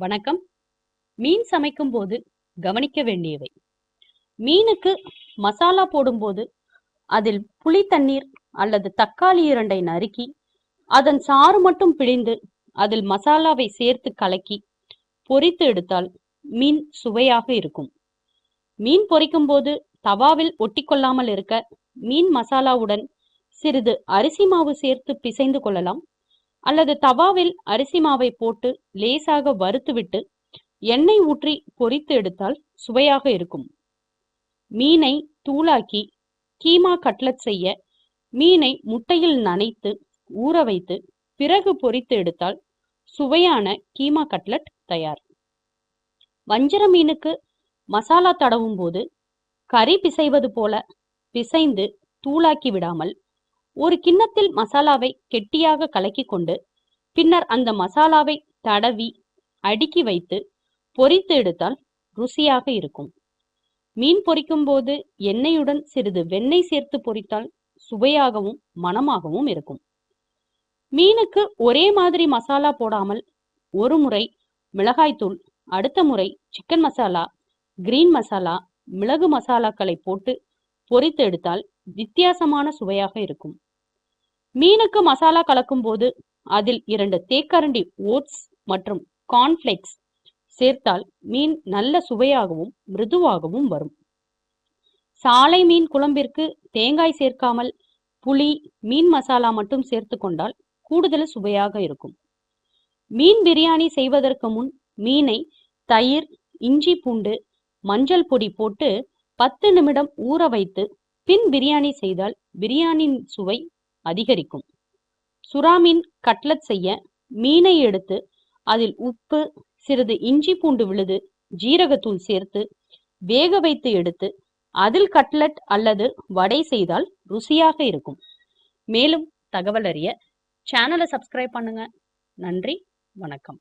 வணக்கம். மீன் சமைக்கும் போது கவனிக்க வேண்டியவை. மீனுக்கு மசாலா போடும்போது அதில் புளி தண்ணீர் அல்லது தக்காளி இரண்டை நறுக்கி அதன் சாறு மட்டும் பிழிந்து அதில் மசாலாவை சேர்த்து கலக்கி பொரித்து எடுத்தால் மீன் சுவையாக இருக்கும். மீன் பொரிக்கும் போது தவாவில் ஒட்டிக்கொள்ளாமல் இருக்க மீன் மசாலாவுடன் சிறிது அரிசி மாவு சேர்த்து பிசைந்து கொள்ளலாம். அல்லது தவாவில் அரிசி மாவை போட்டு லேசாக வறுத்துவிட்டு எண்ணெய் ஊற்றி பொரித்து எடுத்தால் சுவையாக இருக்கும். மீனை தூளாக்கி கீமா கட்லட் செய்ய மீனை முட்டையில் நனைத்து ஊற வைத்து பிறகு பொரித்து எடுத்தால் சுவையான கீமா கட்லட் தயார். வஞ்சர மீனுக்கு மசாலா தடவும் போது கறி பிசைவது போல பிசைந்து தூளாக்கி விடாமல் ஒரு கிண்ணத்தில் மசாலாவை கெட்டியாக கலக்கி கொண்டு பின்னர் அந்த மசாலாவை தடவி அடுக்கி வைத்து பொரித்து எடுத்தால் ருசியாக இருக்கும். மீன் பொரிக்கும் போது எண்ணெயுடன் சிறிது வெண்ணெய் சேர்த்து பொரித்தால் சுவையாகவும் மணமாகவும் இருக்கும். மீனுக்கு ஒரே மாதிரி மசாலா போடாமல் ஒரு முறை மிளகாய்த்தூள் அடுத்த முறை சிக்கன் மசாலா கிரீன் மசாலா மிளகு மசாலாக்களை போட்டு பொரித்து எடுத்தால் வித்தியாசமான சுவையாக இருக்கும். மீனுக்கு மசாலா கலக்கும் போது அதில் இரண்டு தேக்கரண்டி ஓட்ஸ் மற்றும் கார்ன்ஃபிளேக்ஸ் சேர்த்தால் மீன் நல்ல சுவையாகவும் மிருதுவாகவும் வரும். சாலை மீன் குழம்பிற்கு தேங்காய் சேர்க்காமல் புளி மீன் மசாலா மட்டும் சேர்த்து கொண்டால் கூடுதல் சுவையாக இருக்கும். மீன் பிரியாணி செய்வதற்கு முன் மீனை தயிர் இஞ்சி பூண்டு மஞ்சள் பொடி போட்டு பத்து நிமிடம் ஊற வைத்து பின் பிரியாணி செய்தால் பிரியாணியின் சுவை அதிகரிக்கும். சுறாமீன் கட்லட் செய்ய மீனை எடுத்து அதில் உப்பு சிறிது இஞ்சி பூண்டு விழுது ஜீரகத்தூள் சேர்த்து வேக வைத்து எடுத்து அதில் கட்லட் அல்லது வடை செய்தால் ருசியாக இருக்கும். மேலும் தகவல் அறிய சேனலை சப்ஸ்கிரைப் பண்ணுங்க. நன்றி வணக்கம்.